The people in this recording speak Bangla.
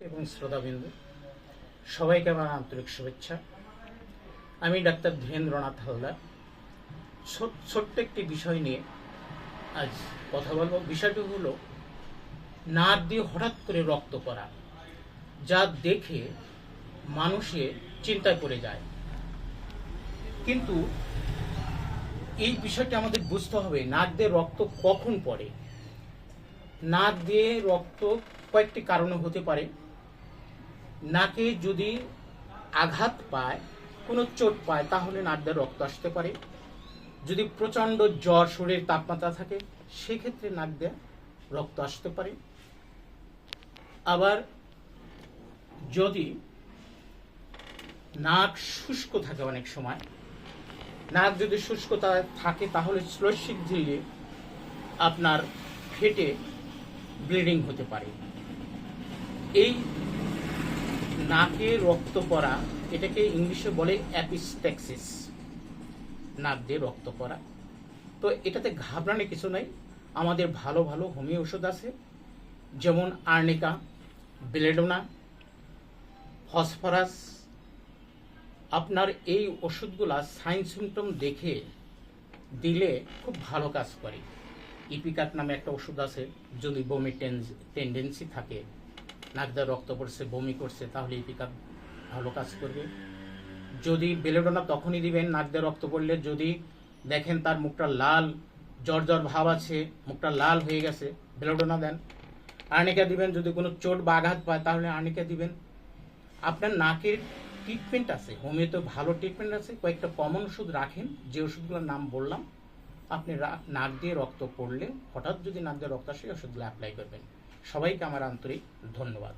এবং শ্রোতাবিন্দু, সবাইকে আমার আন্তরিক শুভেচ্ছা। আমি ডাক্তার ধীরেন্দ্রনাথ হালদার। ছোট্ট একটি বিষয় নিয়ে আজ কথা বলব। বিষয়টি হলো, নাক দিয়ে হঠাৎ করে রক্ত পড়া, যা দেখে মানুষে চিন্তায় পড়ে যায়। কিন্তু এই বিষয়টি আমাদের বুঝতে হবে, নাক দিয়ে রক্ত কখন পড়ে? নাক দিয়ে রক্ত কয়েকটি কারণে হতে পারে। নাকে যদি আঘাত পায়, কোনো চোট পায়, তাহলে নাক দিয়ে রক্ত আসতে পারে। যদি প্রচণ্ড জ্বর শরীর তাপমাত্রা থাকে, সেক্ষেত্রে নাক দিয়ে রক্ত আসতে পারে। আবার যদি নাক শুষ্ক থাকে অনেক সময়, নাক যদি শুষ্কতা থাকে, তাহলে শ্লৈষিক ঝিলে আপনার ফেটে ব্লিডিং হতে পারে। এই নাকে রক্ত পড়া, এটাকে ইংলিশে বলে অ্যাপিস্টেক্সিস। নাক দিয়ে রক্ত পড়া। তো এটাতে ঘাবড়ানোর কিছু নাই। আমাদের ভালো ভালো হোমিও ওষুধ আছে, যেমন আর্নিকা, বেলেডোনা, ফসফরাস। আপনার এই ওষুধগুলা সাইন সিমটম দেখে দিলে খুব ভালো কাজ করে। ইপিকাট নামে একটা ওষুধ আছে, যদি বমি টেন্ডেন্সি থাকে। নাক দিয়ে রক্ত পড়ছে, বমি করছে তাহলে ইপিকাট ভালো কাজ করবে। যদি বেলেডোনা তখনই দিবেন নাক দিয়ে রক্ত পড়লে যদি দেখেন তার মুখটা লাল, জ্বর জ্বর ভাব আছে, মুখটা লাল হয়ে গেছে বেলেডোনা দেন। আর্নিকা দিবেন, যদি কোনো চোট বা আঘাত পায়, তাহলে আর্নিকা দিবেন। আপনার নাকের ট্রিটমেন্ট আছে হোমিওতে ভালো ট্রিটমেন্ট আছে, কয়েকটা কমন ওষুধ রাখেন, যে ওষুধগুলোর নাম বললাম, আপনি নাক দিয়ে রক্ত পড়লে হঠাৎ যদি নাক দিয়ে রক্ত আসে ওষুধগুলো অ্যাপ্লাই করবেন। সবাইকে আমার আন্তরিক ধন্যবাদ।